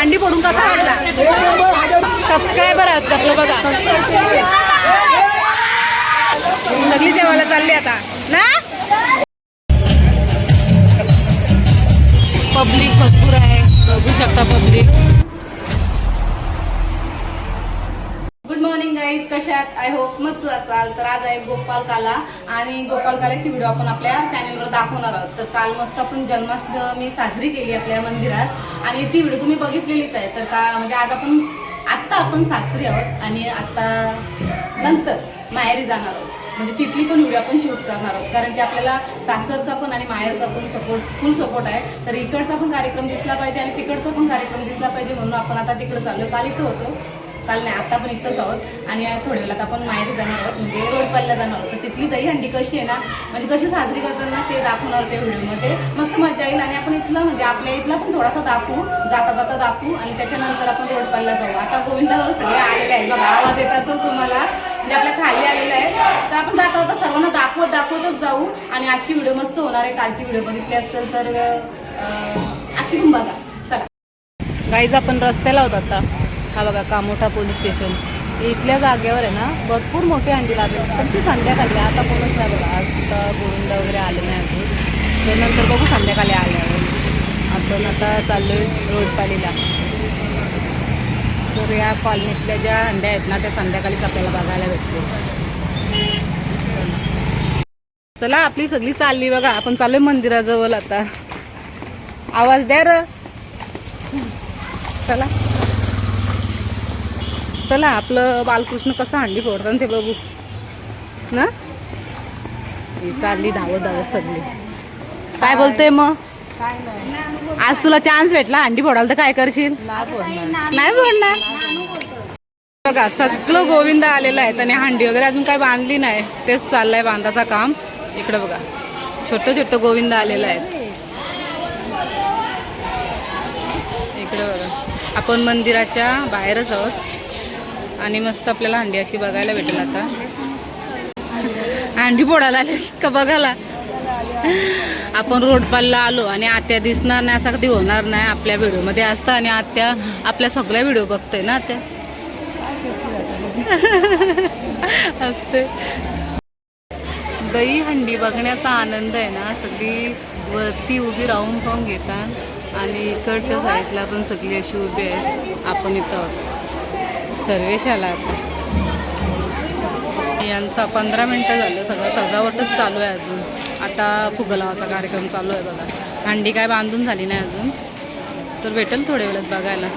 अंडी पडून कसा वाटला सबस्क्रायबर आहेत आपलं बघा. सगळी जेवायला चालली आता. ना? पब्लिक भरपूर आहे. बघू शकता पब्लिक गुड मॉर्निंग गाईज कशात आय होप मस्त असाल. तर आज आहे गोपाल काला आणि गोपाल कालाची व्हिडिओ आपण आपल्या चॅनेलवर दाखवणार आहोत. तर काल मस्त आपण जन्माष्टमी साजरी केली आपल्या मंदिरात आणि ती व्हिडिओ तुम्ही बघितलेलीच आहे. तर का म्हणजे आज आपण आत्ता आपण सासरी आहोत आणि आत्ता नंतर माहेरी जाणार आहोत. म्हणजे तिथली पण व्हिडिओ आपण शूट करणार आहोत. कारण की आपल्याला सासरचा पण आणि माहेरचा पण सपोर्ट फुल सपोर्ट आहे. तर इकडचा पण कार्यक्रम दिसला पाहिजे आणि तिकडचा पण कार्यक्रम दिसला पाहिजे म्हणून आपण आता तिकडं चाललो काल इथं होतो. काल नाही आता पण इथंच आहोत आणि थोड्या वेळात आपण माहेरी जाणार आहोत म्हणजे रोड जाणार आहोत. तर तिथली दहीहंडी कशी आहे ना म्हणजे कशी साजरी करताना ते दाखवणार त्या व्हिडिओमध्ये. मस्त मजा येईल आणि आपण इथला म्हणजे आपल्या इथला पण थोडासा दाखवू जाता जाता दाखवू आणि त्याच्यानंतर आपण रोड जाऊ. आता गोविंदावर सगळे आलेले आहेत. बघा आवाज येत असेल तुम्हाला. म्हणजे आपल्या खाली आलेलं आहे तर आपण जाता जाता सर्वांना दाखवत दाखवतच जाऊ आणि आजची व्हिडिओ मस्त होणार आहे. कालची व्हिडिओ बघितली असेल तर आजची पण बघा. चला. गाईज आपण रस्त्याला होत आता. हा बघा कामोठा पोलीस स्टेशन इथल्या जागेवर आहे ना भरपूर मोठी हंडी लागली. पण ती संध्याकाळी आता कोणच नाही बघा. आता गोविंद वगैरे आले नाही अजून. तर नंतर बघू संध्याकाळी आल्यावर आपण आता चाललो आहे रोडपालीला. तर या कॉलनीतल्या ज्या हंड्या आहेत ना त्या संध्याकाळीच आपल्याला बघायला भेटतो चला आपली सगळी चालली बघा. आपण चाललोय मंदिराजवळ आता. आवाज द्या र. चला. चला आपलं बालकृष्ण कसं हंडी फोडतात ते बघू. ना? चालली धावत धावत सगळी. काय बोलते मग? काय नाही आज तुला चान्स भेटला? हंडी फोडायला तर काय करशील? नाही फोडणार. बघा सगळं गोविंद आलेलं आहे त्याने हंडी वगैरे अजून काय बांधली नाही. तेच चाललंय बांधाचं काम. इकडे बघा. छोटं छोटं गोविंद आलेलं आहे इकडे बघा. आपण मंदिराच्या बाहेरच आहोत. आणि मस्त आपल्याला हंडी अशी बघायला भेटेल आता. अंडी फोडायला आले का बघायला? आपण रोडपालला आलो आणि आत्या दिसणार नाही असं कधी होणार नाही आपल्या व्हिडिओमध्ये असतं आणि आत्या आपल्या सगळ्या व्हिडिओ बघतोय ना आत्या? असते. दही हंडी बघण्याचा आनंद आहे ना सगळी वरती उभी राहून पाहून घेतात आणि इकडच्या साईडला पण सगळी अशी उभी आहे आपण इथं सर्वेश सर्वेशाला आता. यांचा पंधरा मिनटं झालं सगळं. सजावटच चालू आहे अजून. आता फुगलावाचा कार्यक्रम चालू आहे बघा. हंडी काय बांधून झाली नाही अजून. तर भेटेल थोड्या वेळात बघायला.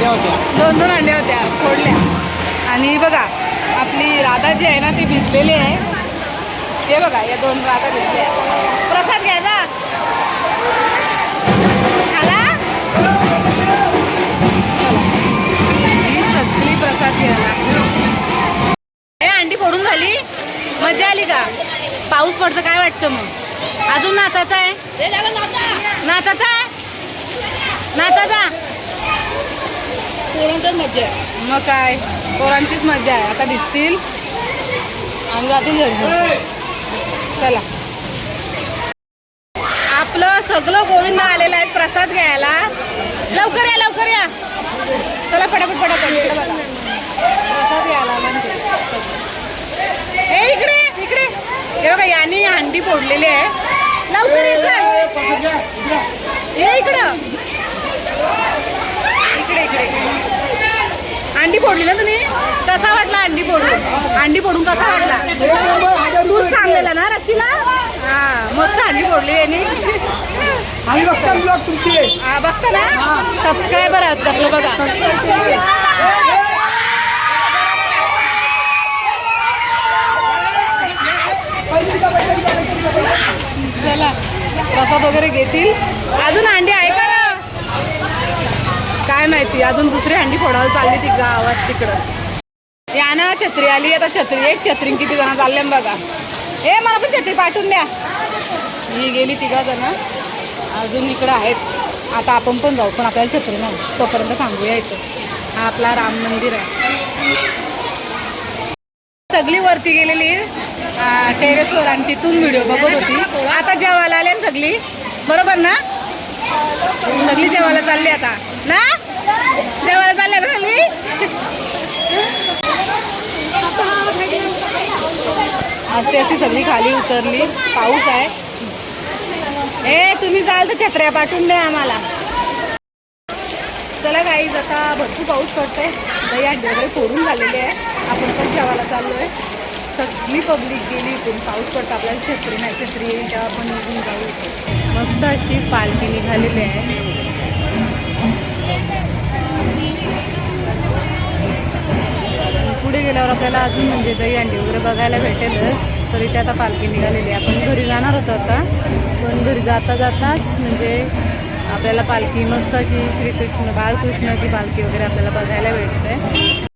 अंड्या होत्या. दोन दोन अंड्या होत्या फोडल्या. आणि बघा आपली राधा जी आहे ना ती भिजलेली आहे. ते बघा या दोन राधा भिजल्या प्रसाद घ्यायचा खाला. ही सगळी प्रसाद घ्यायला. हे अंडी फोडून झाली? मजा आली का? पाऊस पडतं काय वाटतं मग? अजून नाचाचा आहे? नाचाचा आहे? नाचाचा मग काय? पोरांचीच मजा आहे. आता दिसतील. आणि जातील घरी चला. आपलं सगळं गोविंद आलेलं आहे प्रसाद घ्यायला. लवकर या लवकर या. चला पटापट पटापट इकडे बघा. प्रसाद घ्यायला ते. ए इकडे इकडे. हे बघा याने हंडी फोडलेली आहे. लवकर इकडे इकडे अंडी फोडली ना तुम्ही? कसा वाटला अंडी फोडून? अंडी फोडून कसा वाटला? तूच सांगलेला ना रशीला हा मस्त अंडी फोडली यांनी. आम्ही बघता ब्लॉग तुमचे. हा बघता ना? सबस्क्रायबर आहात आपलं बघा. चला प्रसाद वगैरे घेतील. अजून अंडी काय माहिती अजून दुसरी हंडी फोडायला चालली ती गावात तिकडं. या ना छत्री आली आता छत्री एक छत्री किती जण चालले बघा. ए मला पण छत्री पाठवून द्या. ही गेली तिघा जण. अजून इकडं आहेत. आता आपण पण जाऊ पण आपल्याला छत्री नाही. तोपर्यंत सांगूया इथं. हा आपला राम मंदिर आहे. सगळी वरती गेलेली टेरेसवर आणि तिथून व्हिडिओ बघत होती. आता जेवायला आले ना सगळी. बरोबर ना? सगळी देवाला चालली आता. ना? देवाला चालली ना सगळी? असते अशी सगळी खाली उतरली. पाऊस आहे. ए तुम्ही जाल तर छत्र्या पाठवून द्या आम्हाला. चला काही आता भरपूर पाऊस पडतोय. दही आठ वगैरे फोडून झालेले आहे. आपण पण जेवायला चाललो आहे सगळी पब्लिक गेली इथून. पाऊस पडतो आपल्याला छत्री नाही छत्री येईल तेव्हा आपण निघून जाऊ मस्त अशी पालखी निघालेली आहे. पुढे गेल्यावर आपल्याला अजून म्हणजे दही अंडी वगैरे बघायला भेटेलच तर इथे आता पालखी निघालेली आहे. आपण घरी जाणार होतो आता. पण घरी जाता जाताच म्हणजे आपल्याला पालखी मस्त अशी श्रीकृष्ण बाळकृष्णाची पालखी वगैरे आपल्याला बघायला भेटते.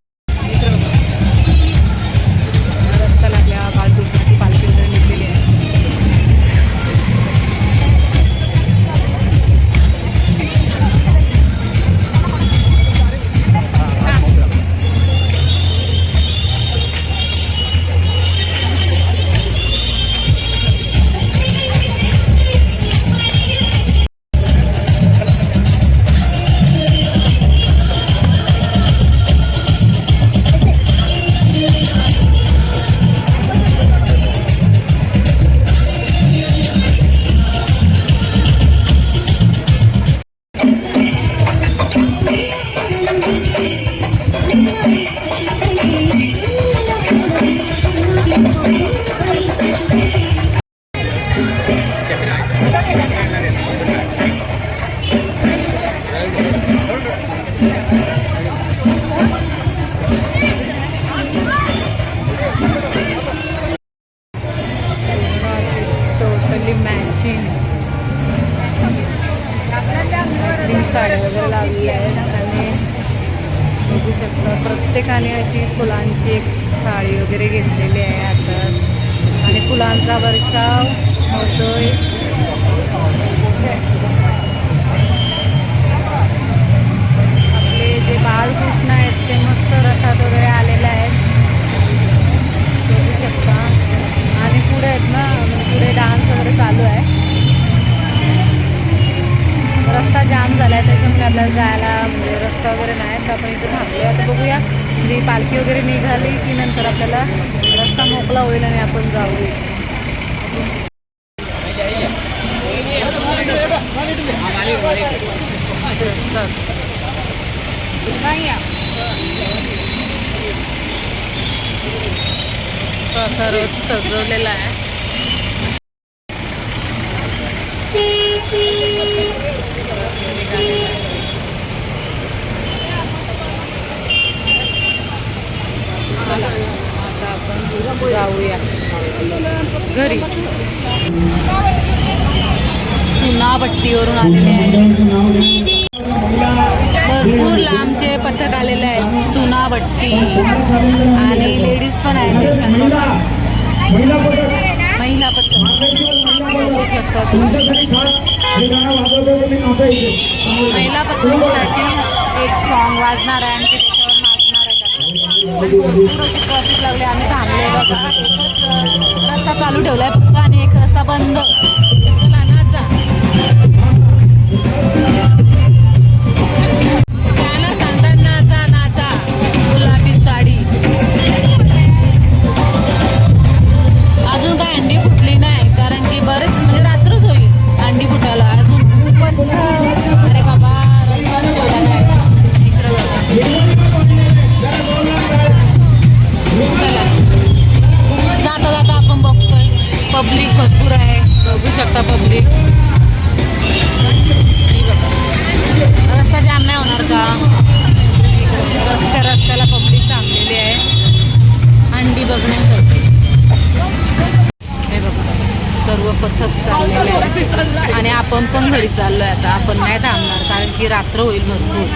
प्रत्येकाने अशी फुलांची एक थाळी वगैरे घेतलेली आहे आता. आणि फुलांचा वर्षाव होतोय. आपले जे बाळकृष्ण आहेत ते मस्त रसात वगैरे आलेले आहेत. बघू शकता. आणि पुढे आहेत ना पुढे डान्स वगैरे चालू आहे. रस्ता जाम झाला आहे त्याच्यामुळे आपल्याला जायला म्हणजे रस्ता वगैरे नाही. तर आपण इथे थांबलो. आता बघूया जी पालखी वगैरे निघाली की नंतर आपल्याला रस्ता मोकळा होईल आणि आपण जाऊ. रोज सजवलेला आहे. आता आपण जाऊया. घरी. चुनाभट्टीवरून आलेले आहे भरपूर लांबचे पथक आलेले आहेत. चुनाभट्टी. आणि लेडीज पण आहेत त्याच्यात. महिला पथक. महिला पथकासाठी एक सॉन्ग वाजणार आहे आणि ते त्याच्यावर नाचणार आहे ट्रॉफिक लागले आम्ही थांबले बघा एकच रस्ता चालू ठेवलाय. फक्त आणि एक रस्ता बंद. पब्लिक भरपूर आहे. बघू शकता पब्लिक रस्ता जाम नाही होणार का? रस्त्या रस्त्याला पब्लिक थांबलेली आहे. अंडी बघण्यासाठी. हे बघा. सर्व पथक चाललेले आहे आणि आपण पण घरी चाललोय आता. आपण नाही थांबणार कारण की रात्र होईल भरपूर.